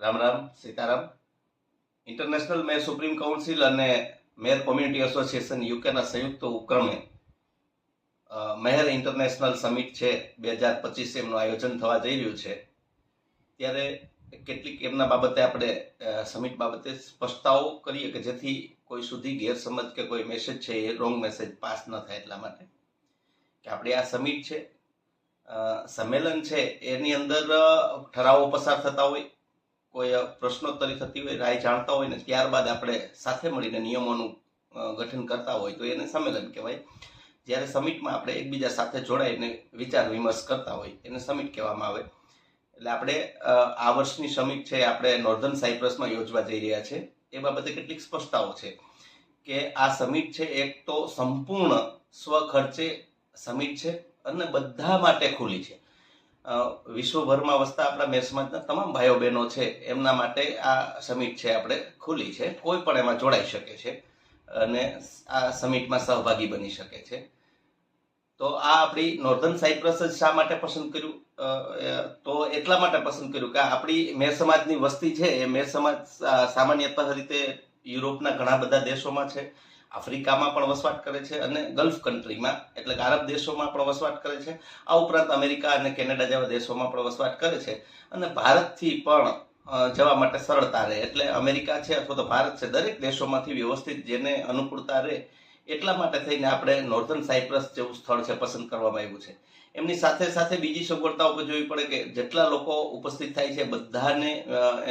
Ram Ram, Sitaram. International Mer supreme council અને Mer community association યુકેના સંયુક્ત ઉપક્રમે મહેર ઇન્ટરનેશનલ સમિટ છે, બે હજાર પચીસ એમનું આયોજન થવા જઈ રહ્યું છે. ત્યારે કેટલીક એમના બાબતે આપણે સમિટ બાબતે સ્પષ્ટતાઓ કરીએ કે જેથી કોઈ સુધી ગેરસમજ કે કોઈ મેસેજ છે એ રોંગ મેસેજ પાસ ન થાય એટલા માટે. કે આપણે આ સમિટ છે સંમેલન છે, એની અંદર ઠરાવો પસાર થતા હોય. કોઈ પ્રશ્નોત્તરી થતી હોય, રાય જાણતા હોય ને, ત્યારબાદ આપણે સાથે મળીને નિયમોનું ગઠન કરતા હોય, તો એને સંમેલન કહેવાય. જ્યારે સમિટમાં આપણે એકબીજા સાથે જોડાઈને વિચાર વિમર્શ કરતા હોય, એને સમિટ કહેવામાં આવે. એટલે આપણે આ વર્ષની સમિટ છે, આપણે નોર્ધન સાયપ્રસમાં યોજવા જઈ રહ્યા છે. એ બાબતે કેટલીક સ્પષ્ટતાઓ છે કે આ સમિટ છે, એક તો સંપૂર્ણ સ્વખર્ચે સમિટ છે અને બધા માટે ખુલ્લી છે. વિશ્વભરમાં વસતા આપણા મેર સમાજના તમામ ભાઈઓ બહેનો છે, એમના માટે આ સમિટ છે આપણે, ખુલ્લી છે. કોઈ પણ એમાં જોડાઈ શકે છે અને આ સમિટમાં સહભાગી બની શકે છે. તો આ આપણી નોર્ધન સાયપ્રસ જ શા માટે પસંદ કર્યું? તો એટલા માટે પસંદ કર્યું કે આપણી મેર સમાજની વસ્તી છે, એ મેર સમાજ સામાન્યતઃ રીતે યુરોપના ઘણા બધા દેશોમાં છે. આફ્રિકામાં પણ વસવાટ કરે છે અને ગલ્ફ કન્ટ્રીમાં, એટલે કે આરબ દેશોમાં પણ વસવાટ કરે છે. આ ઉપરાંત અમેરિકા અને કેનેડા જેવા દેશોમાં પણ વસવાટ કરે છે. અને ભારતથી પણ જવા માટે સરળતા રહે. એટલે અમેરિકા છે અથવા તો ભારત છે, દરેક દેશોમાંથી વ્યવસ્થિત જેને અનુકૂળતા રહે, એટલા માટે થઈને આપણે નોર્ધન સાયપ્રસ જેવું સ્થળ છે, પસંદ કરવામાં આવ્યું છે. એમની સાથે સાથે બીજી સગવડતાઓ પણ જોવી પડે કે જેટલા લોકો ઉપસ્થિત થાય છે, બધાને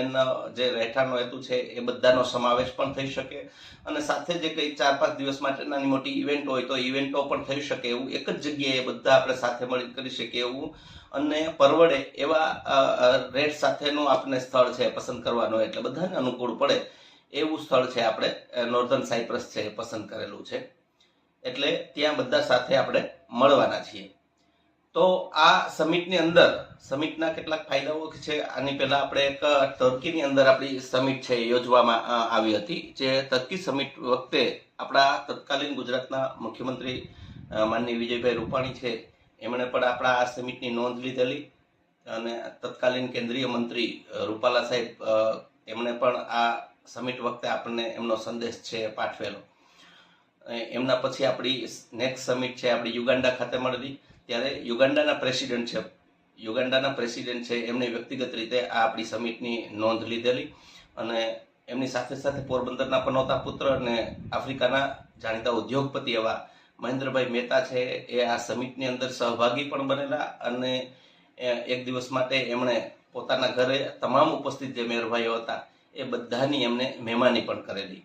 એના જે રહેઠાણનો હેતુ છે એ બધાનો સમાવેશ પણ થઈ શકે. અને સાથે જે કંઈ ચાર પાંચ દિવસ માટે નાની મોટી ઇવેન્ટ હોય તો ઇવેન્ટો પણ થઈ શકે એવું એક જ જગ્યાએ બધા આપણે સાથે મળી કરી શકીએ એવું. અને પરવડે એવા રેટ સાથેનું આપણે સ્થળ છે પસંદ કરવાનું એટલે બધાને અનુકૂળ પડે એવું સ્થળ છે આપણે નોર્ધન સાયપ્રસ છે એ પસંદ કરેલું છે. એટલે ત્યાં બધા સાથે આપણે મળવાના છીએ. તો આ સમિટની અંદર, સમિટના કેટલાક ફાયદાઓ છે, આની પહેલા આપણે એક ટર્કીની અંદર આપણી સમિટ છે યોજવામાં આવી હતી, જે ટર્કી સમિટ વખતે આપણા તત્કાલીન ગુજરાતના મુખ્યમંત્રી માનની વિજયભાઈ રૂપાણી છે, એમણે પણ આપણા આ સમિટની નોંધ લીધેલી અને તત્કાલીન કેન્દ્રીય મંત્રી રૂપાલા સાહેબ એમણે પણ આ સમિટ વખતે આપણને એમનો સંદેશ છે પાઠવેલો. એમના પછી આપણી નેક્સ્ટ સમિટ છે, આપણી યુગાન્ડા ખાતે મળેલી ત્યારે યુગાન્ડાના પ્રેસિડેન્ટ છે. યુગાન્ડાના પ્રેસિડેન્ટ છે, એમણે વ્યક્તિગત રીતે આ આપણી સમિટની નોંધ લીધેલી અને એમની સાથે સાથે પોરબંદરના પનોતા પુત્ર અને આફ્રિકાના જાણીતા ઉદ્યોગપતિ એવા મહેન્દ્રભાઈ મહેતા છે, એ આ સમિટની અંદર સહભાગી પણ બનેલા અને એક દિવસ માટે એમણે પોતાના ઘરે તમામ ઉપસ્થિત જે મેયરભાઈઓ હતા, એ બધાની એમને મહેમાની પણ કરેલી.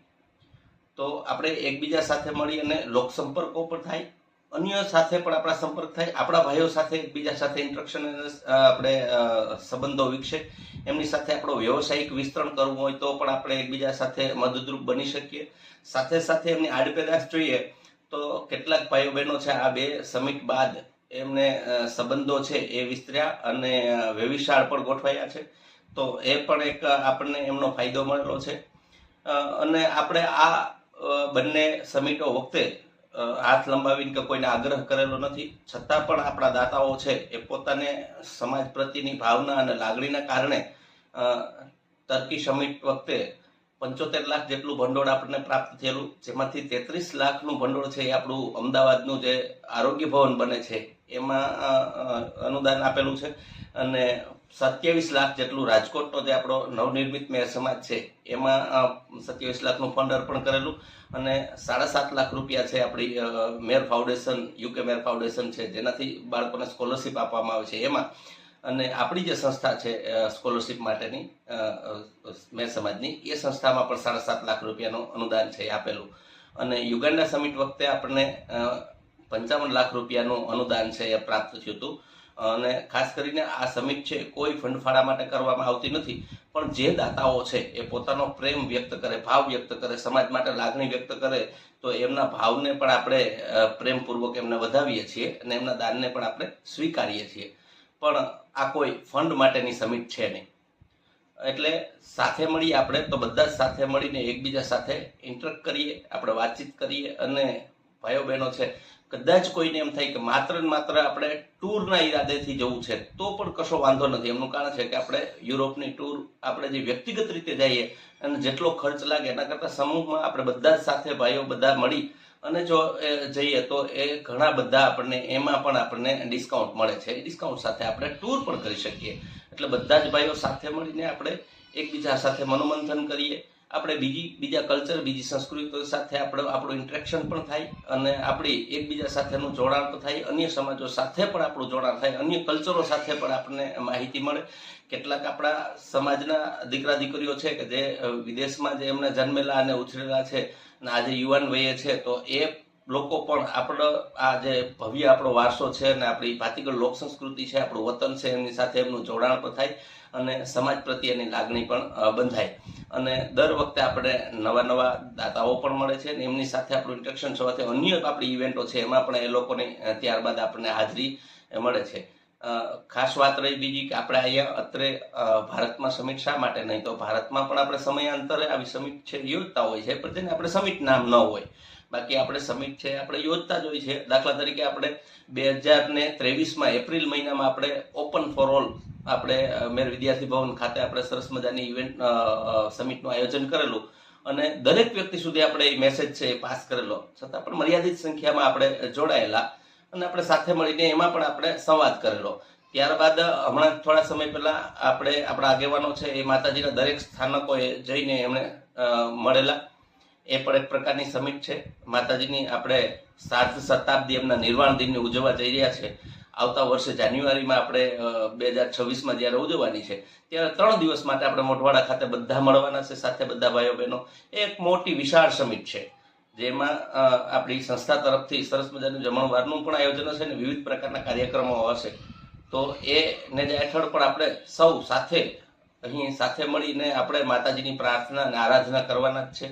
તો આપણે એકબીજા સાથે મળી અને લોકસંપર્કો પણ થાય અન્ય સાથે પણ આપણા સંપર્ક થાય, આપણા ભાઈઓ સાથે એકબીજા સાથે ઇન્ટ્રક્શન આપણે સંબંધો વિકસે. એમની સાથે આપણો વ્યવસાયિક વિસ્તરણ કરવું હોય તો પણ આપણે એકબીજા સાથે મદદરૂપ બની શકીએ. સાથે સાથે એમની આડપેદાશ જોઈએ તો કેટલાક ભાઈઓ બહેનો છે, આ બે સમિટ બાદ એમને સંબંધો છે એ વિસ્તર્યા અને વ્યવિશાળ પણ ગોઠવાયા છે. તો એ પણ એક આપણને એમનો ફાયદો મળેલો છે. અને આપણે આ બંને સમિટો વખતે હાથ લંબાવીને કે કોઈને આગ્રહ કરેલો નથી. છતાં પણ આપણા દાતાઓ છે એ પોતાને સમાજ પ્રત્યેની ભાવના અને લાગણીના કારણે ટર્કી સમિટ વખતે પંચોતેર લાખ જેટલું ભંડોળ આપણને પ્રાપ્ત થયેલું, જેમાંથી તેત્રીસ લાખનું ભંડોળ છે એ આપણું અમદાવાદનું જે આરોગ્ય ભવન બને છે, એમાં અનુદાન આપેલું છે. અને સત્યાવીસ લાખ જેટલું રાજકોટનો જે આપણો નવનિર્મિત મેયર સમાજ છે, એમાં સત્યાવીસ લાખનું ફંડ અર્પણ કરેલું. અને સાડા સાત લાખ રૂપિયા છે આપણી mayor foundation, UK mayor foundation છે, જેનાથી બાળકોને સ્કોલરશિપ આપવામાં આવે છે. એમાં અને આપણી જે સંસ્થા છે સ્કોલરશિપ માટેની મેર સમાજની, એ સંસ્થામાં પણ સાડા સાત લાખ રૂપિયાનું અનુદાન છે આપેલું. અને યુગાન્ડા સમિટ વખતે આપણને પંચાવન લાખ રૂપિયાનું અનુદાન છે એ પ્રાપ્ત થયું હતું. અને ખાસ કરીને આ સમિટ છે, કોઈ ફંડફાળા માટે કરવામાં આવતી નથી, પણ જે દાતાઓ છે એ પોતાનો પ્રેમ વ્યક્ત કરે, ભાવ વ્યક્ત કરે, સમાજ માટે લાગણી વ્યક્ત કરે, તો એમના ભાવને પણ આપણે પ્રેમપૂર્વક એમને વધાવીએ છીએ અને એમના દાનને પણ આપણે સ્વીકારીએ છીએ. પણ આ કોઈ ફંડ માટેની સમિટ છે નહીં. એટલે સાથે મળીએ આપણે તો બધા જ સાથે મળીને એકબીજા સાથે ઇન્ટરેક્ટ કરીએ, આપણે વાતચીત કરીએ અને ભાઈઓ બહેનો છે, કદાચ કોઈને એમ થાય કે માત્ર ને માત્ર આપણે ટૂરના ઈરાદેથી જવું છે, તો પણ કશો વાંધો નથી. એમનું કારણ છે કે આપણે યુરોપની ટૂર આપણે જે વ્યક્તિગત રીતે જઈએ અને જેટલો ખર્ચ લાગે એના કરતાં સમૂહમાં આપણે બધા જ સાથે ભાઈઓ બધા મળી અને જો જઈએ તો એ ઘણા બધા આપણને, એમાં પણ આપણને ડિસ્કાઉન્ટ મળે છે. ડિસ્કાઉન્ટ સાથે આપણે ટૂર પણ કરી શકીએ. એટલે બધા જ ભાઈઓ સાથે મળીને આપણે એકબીજા સાથે મનોમંથન કરીએ. આપણે બીજી, બીજા કલ્ચર બીજી સંસ્કૃતિઓ સાથે આપણે, આપણું ઇન્ટરેક્શન પણ થાય અને આપણી એકબીજા સાથેનું જોડાણ પણ થાય, અન્ય સમાજો સાથે પણ આપણું જોડાણ થાય, અન્ય કલ્ચરો સાથે પણ આપણને માહિતી મળે. કેટલાક આપણા સમાજના દીકરા દીકરીઓ છે કે જે વિદેશમાં જે એમને જન્મેલા અને ઉછરેલા છે અને આજે યુવાન વયે છે, તો એ લોકો પણ આપણો આ જે ભવ્ય આપણો વારસો છે અને આપણી ભાતીગળ લોક સંસ્કૃતિ છે, આપણું વતન છે, એમની સાથે એમનું જોડાણ પણ થાય અને સમાજ પ્રત્યે એની લાગણી પણ બંધાય. અને દર વખતે આપણે નવા નવા દાતાઓ પણ મળે છે અને એમની સાથે આપણું ઇન્ટરેક્શન થવાથી અન્ય આપણી ઇવેન્ટો છે, એમાં પણ એ લોકોની ત્યારબાદ આપણને હાજરી મળે છે. ખાસ વાત રહી બીજી કે આપણે અહીંયા અત્રે ભારતમાં સમિટ શા માટે નહીં? તો ભારતમાં પણ આપણે સમયાંતરે આવી સમિટ છે, યોજતા હોય છે, પણ તેને આપણે સમિટ નામ ન હોય. બાકી આપણે સમિટ છે, આપણે યોજતા જ હોય છે. દાખલા તરીકે આપણે બે હજાર ને ત્રેવીસમાં એપ્રિલ મહિનામાં આપણે ઓપન ફોર ઓલ આપણે મેર વિદ્યાર્થી ભવન ખાતે આપણે સરસ મજાની ઇવેન્ટ સમિટનું આયોજન કરેલું. અને દરેક વ્યક્તિ સુધી આપણે એ મેસેજ છે એ પાસ કરેલો. છતાં પણ મર્યાદિત સંખ્યામાં આપણે જોડાયેલા અને આપણે સાથે મળીને એમાં પણ આપણે સંવાદ કરેલો. ત્યારબાદ હમણાં થોડા સમય પહેલા આપણે, આપણા આગેવાનો છે એ માતાજીના દરેક સ્થાનકોએ જઈને એમણે મળેલા. એ પણ એક પ્રકારની સમિટ છે. માતાજીની આપણે સાત શતાબ્દી એમના નિર્વાણ દિનને ઉજવવા જઈ રહ્યા છે. આવતા વર્ષે જાન્યુઆરીમાં આપણે બે હજાર છવ્વીસમાં જ્યારે ઉજવવાની છે, ત્યારે ત્રણ દિવસ માટે આપણે મોઢવાડા ખાતે બધા મળવાના છે, સાથે બધા ભાઈઓ બહેનો. એક મોટી વિશાળ સમિટ છે, જેમાં આપણી સંસ્થા તરફથી સરસ મજાનું જમણવારનું પણ આયોજન હશે અને વિવિધ પ્રકારના કાર્યક્રમો હશે. તો એ ને જે હેઠળ પણ આપણે સૌ સાથે, અહીં સાથે મળીને આપણે માતાજીની પ્રાર્થના અને આરાધના કરવાના જ છે.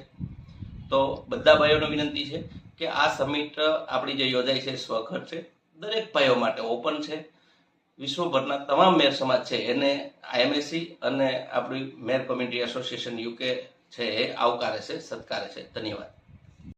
તો બધા ભાઈઓને વિનંતી છે કે આ સમિટ આપણી જે યોજાઈ છે સ્વઘર છે દરેક ભાઈઓ માટે ઓપન છે. વિશ્વભરના તમામ મેર સમાજ છે, એને આઈએમએસી અને આપણી મેર કોમ્યુનિટી એસોસિએશન યુકે છે, એ આવકારે છે, સત્કારે છે. ધન્યવાદ.